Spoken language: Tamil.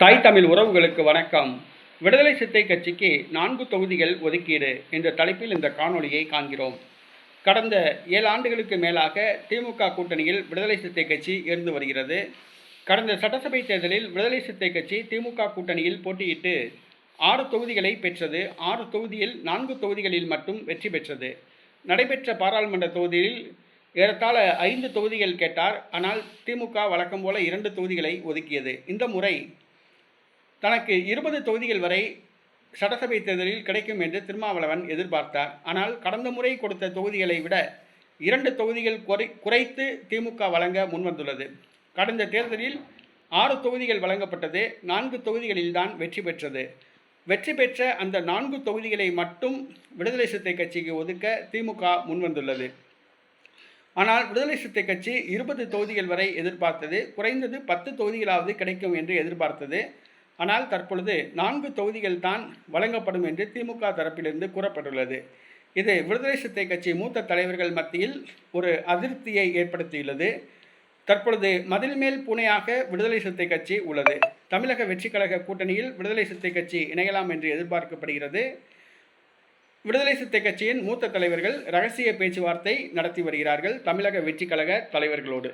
தாய் தமிழ் உறவுகளுக்கு வணக்கம். விடுதலை சித்தை கட்சிக்கு நான்கு தொகுதிகள் ஒதுக்கீடு என்ற தலைப்பில் இந்த காணொளியை காண்கிறோம். கடந்த ஏழு ஆண்டுகளுக்கு மேலாக திமுக கூட்டணியில் விடுதலை சித்தை கட்சி இருந்து வருகிறது. கடந்த சட்டசபை தேர்தலில் விடுதலை சித்தை கட்சி திமுக கூட்டணியில் போட்டியிட்டு ஆறு தொகுதிகளை பெற்றது. ஆறு தொகுதியில் நான்கு தொகுதிகளில் மட்டும் வெற்றி பெற்றது. நடைபெற்ற பாராளுமன்ற தொகுதியில் ஏறத்தாழ ஐந்து தொகுதிகள் கேட்டார். ஆனால் திமுக வழக்கம் போல இரண்டு தொகுதிகளை ஒதுக்கியது. இந்த முறை தனக்கு இருபது தொகுதிகள் வரை சட்டசபை தேர்தலில் கிடைக்கும் என்று திருமாவளவன் எதிர்பார்த்தார். ஆனால் கடந்த முறை கொடுத்த தொகுதிகளை விட இரண்டு தொகுதிகள் குறை குறைத்து திமுக வழங்க முன்வந்துள்ளது. கடந்த தேர்தலில் ஆறு தொகுதிகள் வழங்கப்பட்டது. நான்கு தொகுதிகளில்தான் வெற்றி பெற்றது. வெற்றி பெற்ற அந்த நான்கு தொகுதிகளை மட்டும் விடுதலை சிறுத்தை கட்சிக்கு ஒதுக்க திமுக முன்வந்துள்ளது. ஆனால் விடுதலை சிறுத்தை கட்சி இருபது தொகுதிகள் வரை எதிர்பார்த்தது. குறைந்தது பத்து தொகுதிகளாவது கிடைக்கும் என்று எதிர்பார்த்தது. ஆனால் தற்பொழுது நான்கு தொகுதிகள் தான் வழங்கப்படும் என்று திமுக தரப்பிலிருந்து கூறப்பட்டுள்ளது. இது விடுதலை சிறுத்தை கட்சி மூத்த தலைவர்கள் மத்தியில் ஒரு அதிருப்தியை ஏற்படுத்தியுள்ளது. தற்பொழுது மதில் மேல் பூனையாக விடுதலை சிறுத்தை கட்சி உள்ளது. தமிழக வெற்றிக்கழக கூட்டணியில் விடுதலை சிறுத்தை கட்சி இணையலாம் என்று எதிர்பார்க்கப்படுகிறது. விடுதலை சிறுத்தை கட்சியின் மூத்த தலைவர்கள் ரகசிய பேச்சுவார்த்தை நடத்தி வருகிறார்கள் தமிழக வெற்றிக்கழக தலைவர்களோடு.